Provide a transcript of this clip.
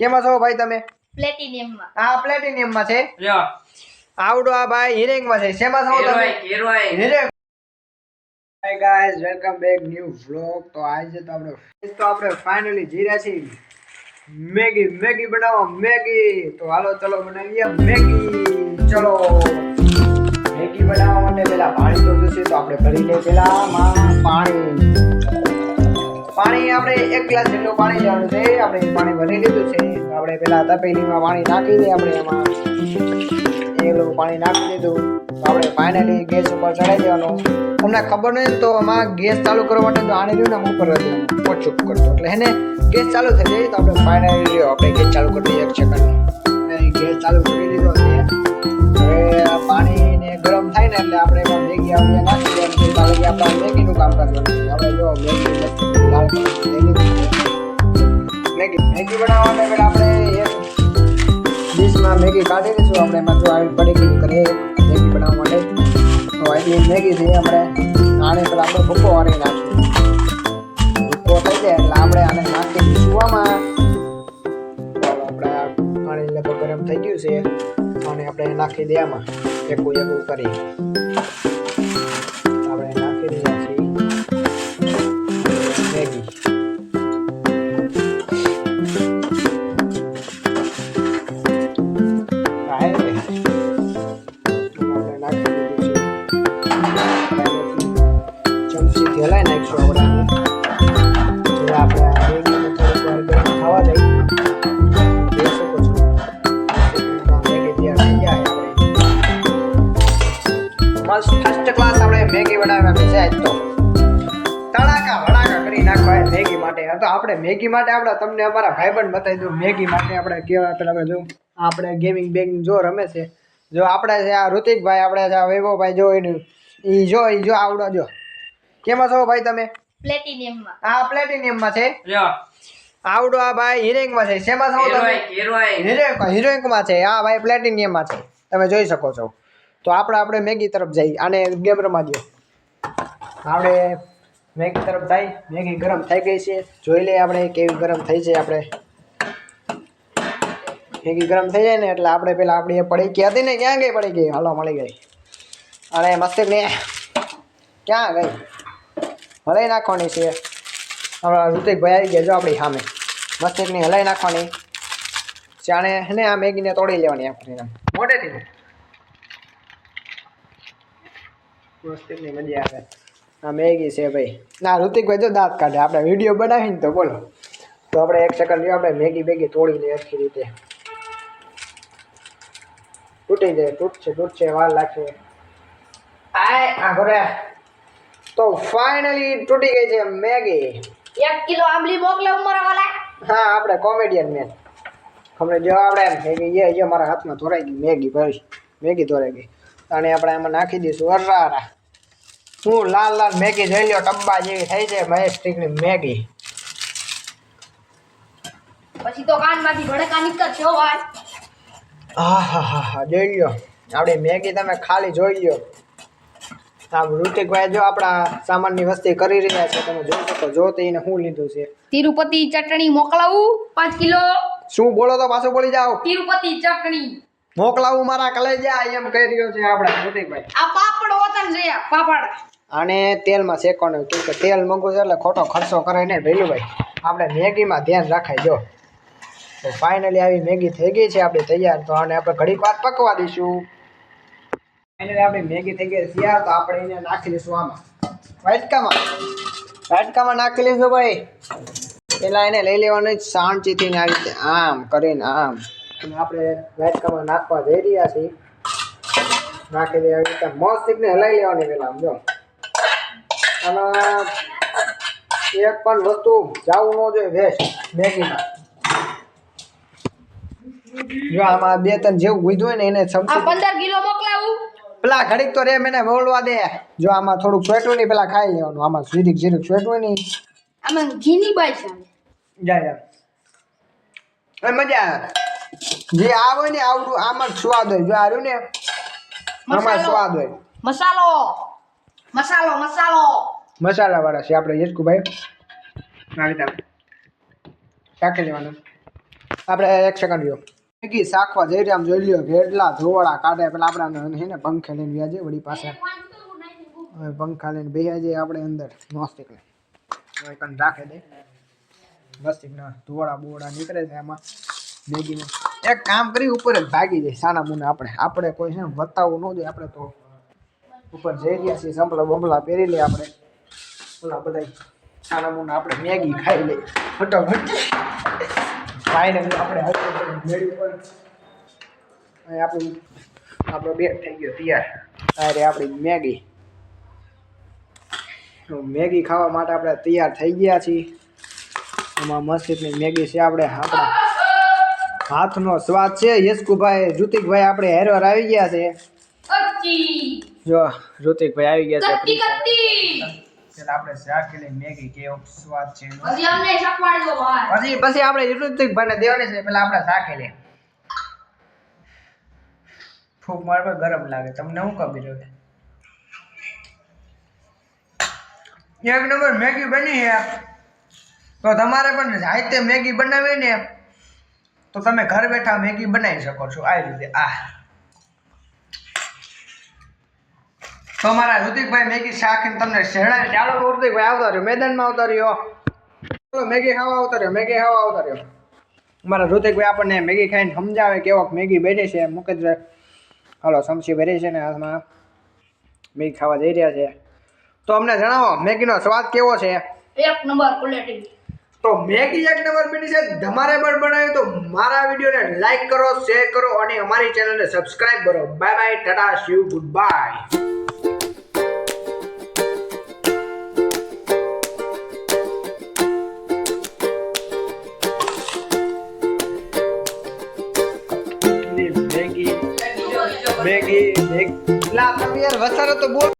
કેમાં છો ભાઈ તમે? પ્લેટિનિયમમાં. હા પ્લેટિનિયમમાં છે. લ્યો. આવડો આ ભાઈ હિરેંગમાં છે. શેમાં છો તમે? હિરેંગ hi guys welcome back new vlog તો આજે તો આપણે તો આપણે ફાઇનલી જીરા છીએ. મેગી મેગી બનાવો મેગી. તો હાલો ચલો બનાવીએ મેગી. ચલો. મેગી બનાવવા માટે પેલા પાણી તો જોશે તો આપણે ભરી લઈએ પેલા પાણી. પાણી આપણે એક ગ્લાસ જેટલું પાણી લેવાનું છે આપણે પાણી ભરી લીધું છે. આપણે પેલા તપેલીમાં પાણી નાખી દઈએ આપણે એમાં એટલું પાણી નાખી દીધું. તો આપણે ફાઇનલી ગેસ ઉપર ચડાવી દેવાનું. તમને ખબર નહીં તો આમાં ગેસ ચાલુ કરવા માટે તો આને રહ્યું ને આમ ઉપર ઓછું કરતો એટલે હેને ગેસ ચાલુ થઈ જાય તો આપણે ફાઇનલી રહ્યો આપણે ગેસ ચાલુ કરી દઈએ એક સેકન્ડ ગેસ ચાલુ કરી દીધો છે. હવે પાણીને ગરમ થાય ને એટલે આપણે એમાં મેગી આપણે નાખી આપણે મેગીનું કામ કરવાનું આપણે જો મેગી મેગી બનાવવા માટે પહેલા આપણે ડીશમાં મેગી કાઢી લઈશું આપણે. એમાં જો આવી કરીએ મેગી બનાવવા માટે તો એટલી મેગી છે, આપણે આને પેલા આપણે ભૂકો વાળી નાખીશું ભૂકો થઈ જાય એટલે આપણે આને નાખી દઈશું આપણે પાણી થઈ ગયું છે અને આપણે નાખી દઈએ આમાં. એકું એકું કરી. થઈ જાય આપણે આપણે મેગી બનાવવાની છે આજ કરી નાખવા મેગી માટે. તો આપણે મેગી માટે આપણે તમને અમારા ભાઈબંધ બતાવી દઉં. મેગી માટે આપણે કેવા પેલા જો, આપણે ગેમિંગ બેગિંગ જો રમે છે. જો આપણે છે આ ઋતિકભાઈ, આપણે છે વૈભવભાઈ જો એનું. ઈ જો એ જો આવડો જો. કેમાં છો ભાઈ તમે? પ્લેટિનિયમમાં. આ પ્લેટિનિયમમાં છે. લ્યો. આવડો આ ભાઈ હિરેંગમાં છે. શેમાં છો તમે? હેરોય હિરેંક છે. આ ભાઈ પ્લેટિનિયમમાં છે. તમે જોઈ શકો છો. તો આપણે આપણે મેગી તરફ જઈ. આને ગેમ રમવા દો આપણે મેગી તરફ જાય મેગી ગરમ થઈ ગઈ છે. જોઈ લઈએ આપણે કેવી ગરમ થઈ છે આપણે. મેગી ગરમ થઈ જાય ને એટલે આપણે પેલા આપણી એ પડી ગઈ હતી ને ક્યાં ગઈ પડી ગઈ? હાલો મળી ગઈ. અરે મસ્ત ને. ક્યાં ગઈ? હલાઈ નાખવાની છે. આપણા ઋતિકભાઈ આવી ગયા જો આપણી સામે. મસ્તકની હલાઈ નાખવાની. જાણે ને આ મેગીને તોડી લેવાની આમ મોટેથી. મસ્તકની મજા આવે. આ મેગી છે ભાઈ. ના, ઋતિકભાઈ જો દાંત કાઢે. આપણે વીડિયો બનાવીને તો બોલો. તો આપણે એક સેકન્ડ લ્યો, આપણે મેગી બેગી તોડી લઈએ આખી રીતે. તૂટી જાય, તૂટશે તૂટશે, વાર લાગશે. આ ઘરે. તો ફાઇનલી તૂટી ગઈ છે મેગી. એક કિલો આંબલી મોકલે ઉમરા વાલા. હા આપણે કોમેડિયન મેન અમને જો આપણે એમ એ જો મારા હાથમાં ધોરાઈ ગઈ મેગી ભરી મેગી ધોરાઈ ગઈ. અને આપણે એમાં નાખી દઈશું અરારા હું લાલ લાલ મેગી જોઈ લ્યો ટબ્બા જેવી થઈ છે મહેશ ટીકની મેગી. પછી તો કાનમાંથી ભડકા નીકળશે હો ભાઈ. હા હા હા જોઈ લ્યો. આપણી મેગી તમે ખાલી જોઈ લ્યો. આ ઋતિકભાઈ જો આપણા સામાનની વસ્તી કરી રહ્યા છે તમે જોઈ શકો જો તે એને શું લીધું છે. તિરુપતિ ચટણી મોકલાવું? પાંચ કિલો. શું બોલો તો પાછું બોલી જાઓ. તિરુપતિ ચટણી. મોકલાવું મારા કલેજા એમ કહી રહ્યો છે આપણા ઋતિકભાઈ આ પાપડ વતન છે પાપડ. અને તેલમાં શેકવાનું કેમ કે તેલ મોંઘું છે એટલે ખોટો ખર્ચો કરે ને ભેલુભાઈ આપણે મેગીમાં ધ્યાન રાખાય જો. તો ફાઇનલી આવી મેગી થઈ ગઈ છે આપણે તૈયાર. તો આને આપણે ઘડીક વાર પકવા દઈશું. ફાઇનલી આપણે મેગી થઈ ગઈ તૈયાર તો આપણે એને નાખી દઈશું આમાં. વાટકામાં. વાટકામાં નાખી લઈશું ભાઈ. પેલા એને લઈ લેવાનું ને આવી રીતે. આમ કરીને આમ. અને આપણે વાટકામાં નાખવા જઈ રહ્યા છીએ. નાખી દે આવી રીતે. મસ્ત ને હલાવી લેવાની પેલા આમ જો અને એક પણ વસ્તુ જાવું ન જોઈએ વેસ્ટ મેગીમાં. જો આમાં બે ત્રણ જેવું કીધું હોય ને એને આ સમસી પંદર કિલો મોકલાવું. પેલા ઘડીક તો રે મને બોલવા દે. જો આમાં થોડુંક સ્વેટું નહીં પેલા ખાઈ લેવાનું. આમાં જીરીક જીરીક સ્વેટું નહીં આમાં ઘીની બાઈ છે. જાય જાય એ મજા આવે. જે આવે ને આવડું આમાં સ્વાદ હોય. જો આર્યું ને આમાં સ્વાદ હોય. મસાલો. મસાલો મસાલો. મસાલા વાળા છે આપણે યશકુભાઈ. આવી રીતે. ચાખી લેવાનું. આપણે એક સેકન્ડ રહ્યો. મેગી શાખવા જઈ રહ્યા જોઈ લ્યો કેટલા ધોવાળા કાઢે. પેલા આપણા હે ને પંખે લઈને વ્યાજે વળી પાસે હવે પંખા લઈને બેહ્યા જઈએ આપણે અંદર નોસ્ટિક લઈ કન રાખે દે. નોસ્ટિક ના ધોવાળા બોવાળા નીકળે છે એમાં મેગીને. એક કામ કરી, ઉપર જ ભાગી જાય સાના મુને આપણે. આપણે કોઈ છે બતાવવું ન જોઈએ. આપણે તો ઉપર જઈ રહ્યા છીએ, સંભળા બંપલા પહેરી લઈએ આપણે. ઓલા બધા સાના મુને આપણે મેગી ખાઈ લઈએ. ફટાફટ. ફાઇનલી આપણે મેળવી પણ આપણું આપણો બેટ થઈ ગયો તૈયાર. અરે આપણી મેગી. તો મેગી ખાવા માટે આપણે તૈયાર થઈ ગયા છીએ. એમાં મસ્જિદની મેગી છે આપણે. આપણા હાથનો સ્વાદ છે. યશકુભાઈ ઋતિકભાઈ આપણે હેરવાર આવી ગયા છે. જો ઋતિકભાઈ આવી ગયા છે. પેલા આપણે શાકેલી મેગી કેવો સ્વાદ છે પછી અમને શીખવાડજો ભાઈ પછી પછી આપણે ઋતિકભાઈને દેવાની છે પેલા આપણે શાકેલી ફૂક મારવા ગરમ લાગે. તમને શું કબી રહ્યો એક નંબર મેગી બની છે. તો તમારે પણ સાહિત્ય મેગી બનાવી ને તો તમે ઘર બેઠા મેગી બનાવી શકો છો. આ રીતે આ. તો મારા ઋતિકભાઈ મેગી શાખીને તમને શેરડાવી ચાલો ઋતિકભાઈ આવતા રહ્યો. મેદાનમાં આવતા રહ્યો. ચાલો મેગી ખાવા આવતા રહ્યો. મેગી ખાવા આવતા રહ્યો. મારા ઋતિકભાઈ આપણને મેગી ખાઈને સમજાવે કેવો મેગી બની છે મુકેશ હાલો સમસી ભરી છે ને હાથમાં. મેગી ખાવા જઈ રહ્યા છે. તો અમને જણાવો મેગીનો સ્વાદ કેવો છે? એક નંબર ક્વોલિટી તો મેગી એક નંબર બની છે. તમારે પણ બનાવ્યું તો મારા વિડીયોને લાઈક કરો શેર કરો અને અમારી ચેનલને સબસ્ક્રાઈબ કરો. Bye bye tata Shiv good bye Maggi Maggi. લા તમે યાર વસારો તો બોલ.